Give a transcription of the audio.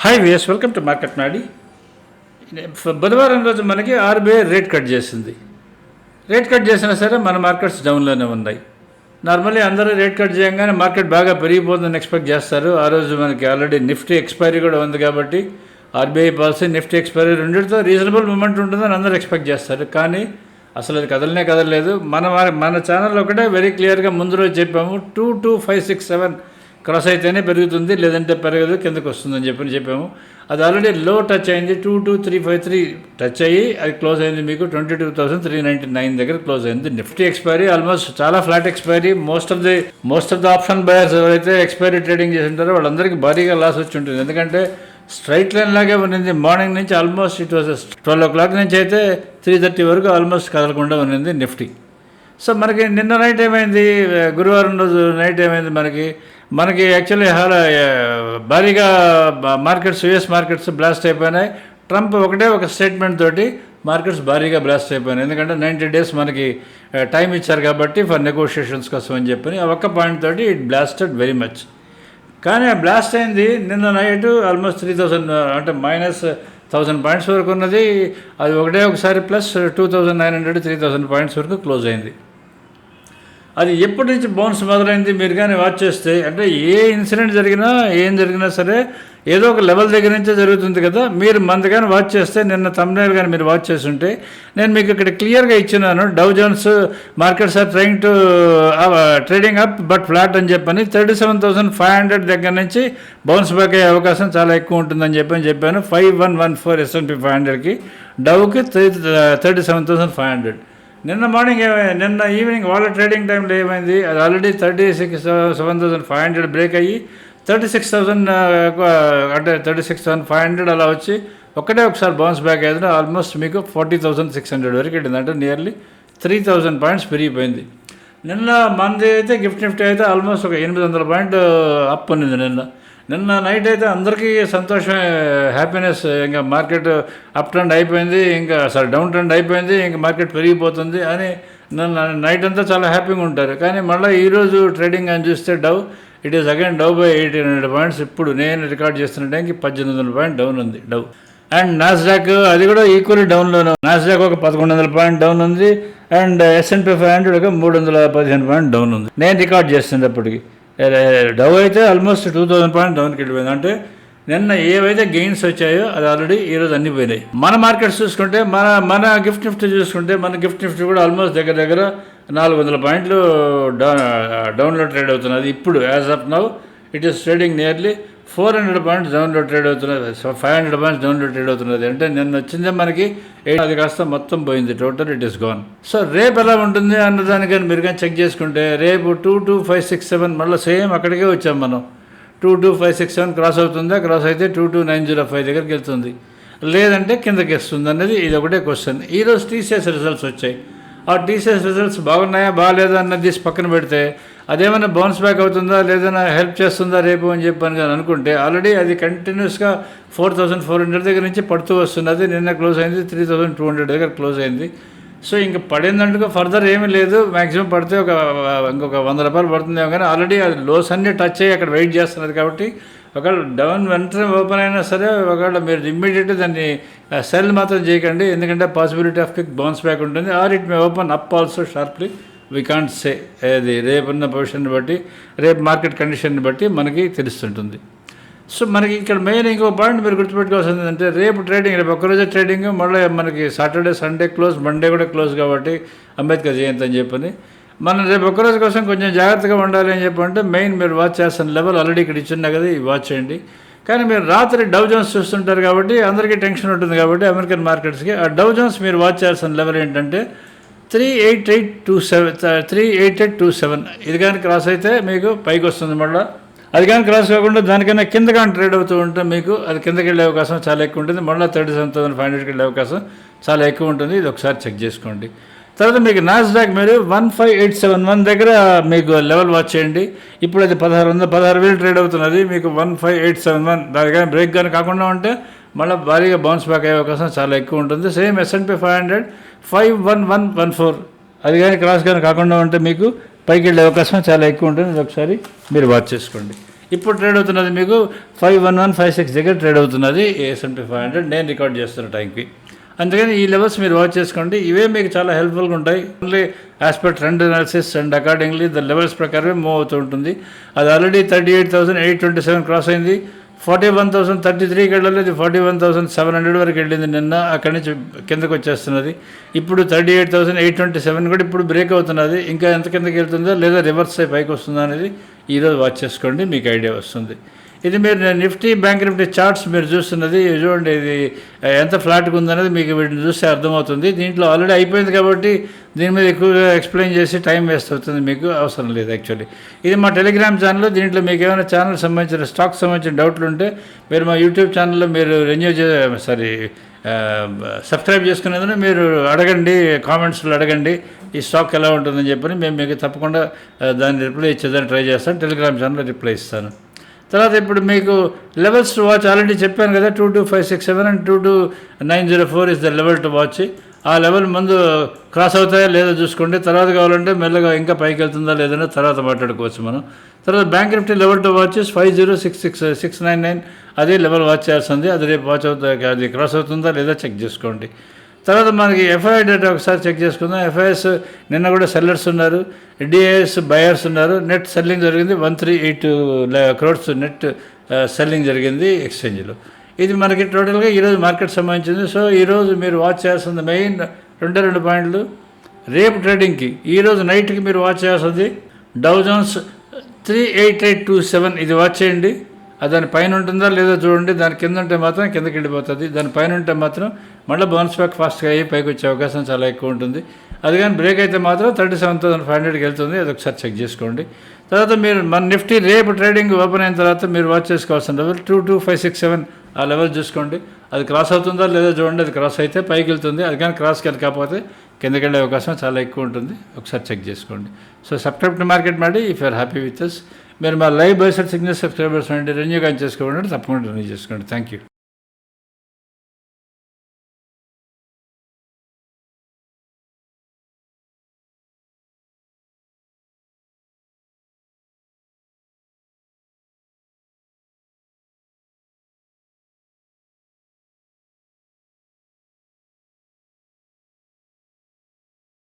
Hi V S welcome to market నాడి బుధవారం రోజు మనకి ఆర్బీఐ రేట్ కట్ చేసింది. రేట్ కట్ చేసినా సరే మన మార్కెట్స్ డౌన్లోనే ఉన్నాయి. నార్మల్లీ అందరూ రేట్ కట్ చేయగానే మార్కెట్ బాగా పెరిగిపోతుందని ఎక్స్పెక్ట్ చేస్తారు. ఆ రోజు మనకి ఆల్రెడీ నిఫ్టీ ఎక్స్పైరీ కూడా ఉంది కాబట్టి ఆర్బీఐ పాలసీ నిఫ్టీ ఎక్స్పైరీ రెండింటితో రీజనబుల్ మూమెంట్ ఉంటుందని అందరూ ఎక్స్పెక్ట్ చేస్తారు. కానీ అసలు అది కదలనే కదలలేదు. మన మన ఛానల్ ఒకటే వెరీ క్లియర్గా ముందు రోజు చెప్పాము. Two two five six seven cross అయితేనే పెరుగుతుంది లేదంటే పెరగదు కిందకు వస్తుందని చెప్పి చెప్పాము. అది ఆల్రెడీ లో టచ్ అయింది two two three five three touch అయ్యి అది క్లోజ్ అయింది మీకు twenty two thousand three ninety nine దగ్గర క్లోజ్ అయింది. నిఫ్టీ ఎక్స్పైరీ ఆల్మోస్ట్ చాలా flat expiry most of the most of the option buyers ఎవరైతే ఎక్స్పైరీ ట్రేడింగ్ చేసి ఉంటారో వాళ్ళందరికీ భారీగా లాస్ వచ్చి ఉంటుంది. ఎందుకంటే స్ట్రైట్ లైన్ లాగే ఉన్నింది. మార్నింగ్ నుంచి almost it was twelve o'clock నుంచి అయితే త్రీ థర్టీ వరకు ఆల్మోస్ట్ కదలకుండా ఉన్నింది నిఫ్టీ సో మనకి నిన్న నైట్ ఏమైంది? గురువారం రోజు నైట్ ఏమైంది మనకి? మనకి యాక్చువల్లీ హాల భారీగా మార్కెట్స్ యుఎస్ మార్కెట్స్ బ్లాస్ట్ అయిపోయినాయి. ట్రంప్ ఒకటే ఒక స్టేట్మెంట్ తోటి మార్కెట్స్ భారీగా బ్లాస్ట్ అయిపోయినాయి. ఎందుకంటే నైంటీ డేస్ మనకి టైం ఇచ్చారు కాబట్టి ఫర్ నెగోషియేషన్స్ కోసం అని చెప్పని ఆ ఒక్క పాయింట్ తోటి ఇట్ బ్లాస్టెడ్ వెరీ మచ్. కానీ ఆ బ్లాస్ట్ అయింది నిన్న నైట్ ఆల్మోస్ట్ త్రీ థౌసండ్ అంటే మైనస్ థౌజండ్ పాయింట్స్ వరకు ఉన్నది. అది ఒకటే ఒకసారి plus two thousand nine hundred three thousand points వరకు క్లోజ్ అయింది. అది ఎప్పటి నుంచి బౌన్స్ మొదలైంది మీరు కానీ వాచ్ చేస్తే అంటే ఏ ఇన్సిడెంట్ జరిగినా ఏం జరిగినా సరే ఏదో ఒక లెవెల్ దగ్గర నుంచే జరుగుతుంది కదా మీరు మంది కానీ వాచ్ చేస్తే నిన్న తమ్నేల్ కానీ మీరు వాచ్ చేస్తుంటే నేను మీకు ఇక్కడ క్లియర్గా ఇచ్చినాను Dow Jones markets are trying to trading up but flat అని చెప్పని thirty seven thousand five hundred దగ్గర నుంచి బౌన్స్ బ్యాక్ అయ్యే అవకాశం చాలా ఎక్కువ ఉంటుందని చెప్పని చెప్పాను five one one four S N P five హండ్రెడ్కి డౌకి thirty seven thousand five hundred నిన్న మార్నింగ్ ఏమైంది నిన్న ఈవినింగ్ వాళ్ళ ట్రేడింగ్ టైంలో ఏమైంది? అది already thirty six seven thousand five hundred break అయ్యి థర్టీ సిక్స్ థౌసండ్ అంటే thirty six thousand five hundred అలా వచ్చి ఒకటే ఒకసారి బౌన్స్ బ్యాక్ అయితే ఆల్మోస్ట్ మీకు ఫార్టీ థౌసండ్ సిక్స్ హండ్రెడ్ వరకు వెళ్ళింది. అంటే నియర్లీ త్రీ థౌసండ్ పాయింట్స్ పెరిగిపోయింది. నిన్న మనది అయితే గిఫ్ట్ నిఫ్టీ అయితే ఆల్మోస్ట్ ఒక ఎనిమిది వందల పాయింట్ అప్ ఉంది నిన్న. నిన్న నైట్ అయితే అందరికీ సంతోషం హ్యాపీనెస్ ఇంకా మార్కెట్ అప్ ట్రెండ్ అయిపోయింది ఇంకా సారీ డౌన్ ట్రెండ్ అయిపోయింది ఇంకా మార్కెట్ పెరిగిపోతుంది అని నన్ను నైట్ అంతా చాలా హ్యాపీగా ఉంటారు. కానీ మళ్ళీ ఈరోజు ట్రేడింగ్ అని చూస్తే Dow it is again Dow by eighty hundred points ఇప్పుడు నేను రికార్డ్ చేస్తున్న టైంకి పద్దెనిమిది వందల పాయింట్ డౌన్ ఉంది డవ్ అండ్ నాస్డాక్ అది కూడా ఈక్వల్లీ డౌన్లోనే నాస్డాక్ ఒక పదకొండు వందల పాయింట్ డౌన్ ఉంది and S N P five hundred ఒక మూడు వందల పదిహేను పాయింట్ డౌన్ ఉంది. నేను రికార్డ్ చేస్తున్నప్పటికి. డవ్ అయితే ఆల్మోస్ట్ టూ థౌసండ్ పాయింట్ డౌన్కి వెళ్ళిపోయింది. అంటే నిన్న ఏవైతే గెయిన్స్ వచ్చాయో అది ఆల్రెడీ ఈరోజు అన్ని పోయినాయి. మన మార్కెట్స్ చూసుకుంటే మన మన గిఫ్ట్ నిఫ్టీ చూసుకుంటే మన గిఫ్ట్ నిఫ్టీ కూడా ఆల్మోస్ట్ దగ్గర దగ్గర నాలుగు వందల పాయింట్లు డౌన్ డౌన్లో ట్రేడ్ అవుతున్నది. ఇప్పుడు as of now it is trading nearly four hundred points డౌన్లో ట్రేడ్ అవుతున్నది. ఫైవ్ హండ్రెడ్ పాయింట్స్ డౌన్లో ట్రేడ్ అవుతున్నది. అంటే నిన్న వచ్చిందే మనకి అది కాస్త మొత్తం పోయింది. Total it is gone so రేపు ఎలా ఉంటుంది అన్నదానికని మీరు కానీ చెక్ చేసుకుంటే రేపు two two five six seven మళ్ళీ సేమ్ అక్కడికే వచ్చాం మనం. Two two five six seven cross అవుతుందా? క్రాస్ అయితే two two nine zero five దగ్గరికి వెళ్తుంది. లేదంటే కిందకి వస్తుంది అనేది ఇది ఒకటే క్వశ్చన్. ఈరోజు టీసీఎస్ రిజల్ట్స్ వచ్చాయి. ఆ టీసీఎస్ రిజల్ట్స్ బాగున్నాయా బాగాలేదా అన్నది తీసి పక్కన పెడితే అదేమైనా బౌన్స్ బ్యాక్ అవుతుందా లేదన్నా హెల్ప్ చేస్తుందా రేపు అని చెప్పి అని అనుకుంటే ఆల్రెడీ అది కంటిన్యూస్గా ఫోర్ థౌసండ్ ఫోర్ హండ్రెడ్ దగ్గర నుంచి పడుతూ వస్తున్నది నిన్న క్లోజ్ అయింది త్రీ థౌసండ్ టూ హండ్రెడ్ దగ్గర క్లోజ్ అయింది. సో ఇంకా పడిందంటూ ఫర్దర్ ఏమీ లేదు. మ్యాక్సిమం పడితే ఒక ఇంకొక వంద రూపాయలు పడుతుందేమో కానీ ఆల్రెడీ అది లోస్ అన్నీ టచ్ అయ్యి అక్కడ వెయిట్ చేస్తున్నది కాబట్టి ఒకవేళ డౌన్ వెంటనే ఓపెన్ అయినా సరే ఒకవేళ మీరు ఇమ్మీడియట్గా దాన్ని సెల్ మాత్రం చేయకండి. ఎందుకంటే possibility of quick bounce back ఉంటుంది. Or it may open up also sharply. We can't say అది రేపున్న పొజిషన్ని బట్టి రేపు మార్కెట్ కండిషన్ని బట్టి మనకి తెలుస్తుంటుంది. సో మనకి ఇక్కడ మెయిన్ ఇంకో పాయింట్ మీరు గుర్తుపెట్టుకోవాల్సింది ఏంటంటే రేపు ట్రేడింగ్ రేపు ఒక్కరోజే ట్రేడింగ్ మళ్ళీ మనకి సాటర్డే సండే క్లోజ్ మండే కూడా క్లోజ్ కాబట్టి అంబేద్కర్ జయంతి అని చెప్పని మనం రేపు ఒక్కరోజు కోసం కొంచెం జాగ్రత్తగా ఉండాలి అని చెప్పంటే మెయిన్ మీరు వాచ్ చేస్తున్న లెవెల్ ఆల్రెడీ ఇక్కడ ఇచ్చిన కదా ఇవి వాచ్ చేయండి. కానీ మీరు రాత్రి డౌ జోన్స్ చూస్తుంటారు కాబట్టి అందరికీ టెన్షన్ ఉంటుంది కాబట్టి అమెరికన్ మార్కెట్స్కి ఆ డౌ జోన్స్ మీరు వాచ్ చేయాల్సిన లెవెల్ ఏంటంటే three eight eight two seven three eight eight two seven. ఇది కానీ క్రాస్ అయితే మీకు పైకి వస్తుంది మళ్ళీ. అది కానీ క్రాస్ కాకుండా దానికన్నా కింద కానీ ట్రేడ్ అవుతూ ఉంటే మీకు అది కిందకి వెళ్ళే అవకాశం చాలా ఎక్కువ ఉంటుంది. మళ్ళీ థర్టీ సెవెన్ థౌసండ్ ఫైవ్ హండ్రెడ్కి వెళ్ళే అవకాశం చాలా ఎక్కువ ఉంటుంది. ఇది ఒకసారి చెక్ చేసుకోండి. తర్వాత మీకు నాస్డాక్ మీరు one five eight seven one దగ్గర మీకు లెవెల్ వాచ్ చేయండి. ఇప్పుడు అది పదహారు వందల పదహారు వేలు ట్రేడ్ అవుతున్నది. మీకు one five eight seven one దాని కానీ బ్రేక్ కానీ కాకుండా ఉంటే మళ్ళీ భారీగా బౌన్స్ బ్యాక్ అయ్యే అవకాశం చాలా ఎక్కువ ఉంటుంది. Same S N P five hundred five one one one four అది కానీ క్రాస్ కానీ కాకుండా ఉంటే మీకు పైకి వెళ్ళే అవకాశం చాలా ఎక్కువ ఉంటుంది. ఒకసారి మీరు వాచ్ చేసుకోండి. ఇప్పుడు ట్రేడ్ అవుతున్నది మీకు five one one five six దగ్గర ట్రేడ్ అవుతున్నది. S N P five hundred నేను రికార్డ్ చేస్తున్న టైంకి అందుకని ఈ లెవెల్స్ మీరు వాచ్ చేసుకోండి. ఇవే మీకు చాలా హెల్ప్ఫుల్గా ఉంటాయి. Only as per trend analysis and accordingly the levels ప్రకారమే మూవ్ అవుతూ ఉంటుంది. అది already thirty eight thousand eight twenty seven cross అయింది. ఫార్టీ వన్ థౌసండ్ థర్టీ త్రీకి వెళ్ళలేదు. Forty one thousand seven hundred వరకు వెళ్ళింది నిన్న. అక్కడి నుంచి కిందకు వచ్చేస్తున్నది. ఇప్పుడు thirty eight thousand eight twenty seven కూడా ఇప్పుడు బ్రేక్ అవుతున్నది. ఇంకా ఎంత కిందకి వెళ్తుందో లేదా రివర్స్ అయి పైకి వస్తుందో అనేది ఈరోజు వాచ్ చేసుకోండి. మీకు ఐడియా వస్తుంది. ఇది మీరు నిఫ్టీ బ్యాంక్ నిఫ్టీ చార్ట్స్ మీరు చూస్తున్నది చూడండి ఇది ఎంత ఫ్లాట్గా ఉందనేది మీకు వీటిని చూస్తే అర్థమవుతుంది. దీంట్లో ఆల్రెడీ అయిపోయింది కాబట్టి దీని మీద ఎక్కువగా ఎక్స్ప్లెయిన్ చేసి టైం వేస్ట్ అవుతుంది మీకు అవసరం లేదు యాక్చువల్లీ ఇది మా టెలిగ్రామ్ ఛానల్ దీంట్లో మీకు ఏమైనా ఛానల్ సంబంధించిన స్టాక్ సంబంధించిన డౌట్లు ఉంటే మీరు మా యూట్యూబ్ ఛానల్లో మీరు రెన్యూ చే సారీ సబ్స్క్రైబ్ చేసుకునేందున మీరు అడగండి కామెంట్స్లో అడగండి ఈ స్టాక్ ఎలా ఉంటుందని చెప్పని మేము మీకు తప్పకుండా దాన్ని రిప్లై ఇచ్చేదాన్ని ట్రై చేస్తాను. టెలిగ్రామ్ ఛానల్లో రిప్లై ఇస్తాను. తర్వాత ఇప్పుడు మీకు లెవెల్స్ టు వాచ్ ఆల్రెడీ చెప్పాను కదా two two five six seven and two two nine zero four is the level to watch ఆ లెవెల్ ముందు క్రాస్ అవుతాయా లేదో చూసుకోండి. తర్వాత కావాలంటే మెల్లగా ఇంకా పైకి వెళ్తుందా లేదనే తర్వాత మాట్లాడుకోవచ్చు మనం. తర్వాత bank Nifty level to watches five zero six six six nine nine అదే లెవెల్ వాచ్ చేయాల్సింది. అది రేపు వాచ్ అవుతా అది క్రాస్ అవుతుందా లేదా చెక్ చేసుకోండి. తర్వాత మనకి ఎఫ్ఐ డేటా ఒకసారి చెక్ చేసుకుందాం. ఎఫ్ఐఎస్ నిన్న కూడా సెల్లర్స్ ఉన్నారు. డిఐఎస్ బయర్స్ ఉన్నారు. నెట్ సెల్లింగ్ జరిగింది one three eight crores net selling జరిగింది ఎక్స్చేంజ్లో ఇది మనకి టోటల్గా ఈరోజు మార్కెట్ సంబంధించింది. సో ఈరోజు మీరు వాచ్ చేయాల్సింది మెయిన్ రెండే రెండు పాయింట్లు. రేపు ట్రేడింగ్కి ఈరోజు నైట్కి మీరు వాచ్ చేయాల్సింది Dow Jones three eight eight two seven ఇది వాచ్ చేయండి. అది దాని పైన ఉంటుందా లేదో చూడండి. దాని కింద ఉంటే మాత్రం కిందకి వెళ్ళిపోతుంది. దాని పైన ఉంటే మాత్రం మళ్ళీ బౌన్స్ బ్యాక్ ఫాస్ట్గా అయ్యి పైకి వచ్చే అవకాశం చాలా ఎక్కువ ఉంటుంది. అది కానీ బ్రేక్ అయితే మాత్రం థర్టీ సెవెన్ థౌసండ్ ఫైవ్ హండ్రెడ్కి వెళ్తుంది. అది ఒకసారి చెక్ చేసుకోండి. తర్వాత మీరు మన నిఫ్టీ రేపు ట్రేడింగ్ ఓపెన్ అయిన తర్వాత మీరు వాచ్ చేసుకోవాల్సిన level two two five six seven ఆ లెవెల్ చూసుకోండి. అది క్రాస్ అవుతుందా లేదో చూడండి. అది క్రాస్ అయితే పైకి వెళ్తుంది. అది కానీ క్రాస్కి కాకపోతే కిందకి వెళ్ళే అవకాశం చాలా ఎక్కువ ఉంటుంది. ఒకసారి చెక్ చేసుకోండి. సో సబ్స్క్రైబ్ టు మార్కెట్ మాడి if you're happy with us మీరు మా లైవ్ బైసర్ సిగ్నల్ సబ్స్క్రైబర్స్ అండి రెన్యూ కానీ చేసుకోండి తప్పకుండా రెన్యూ చేసుకోండి. Thank you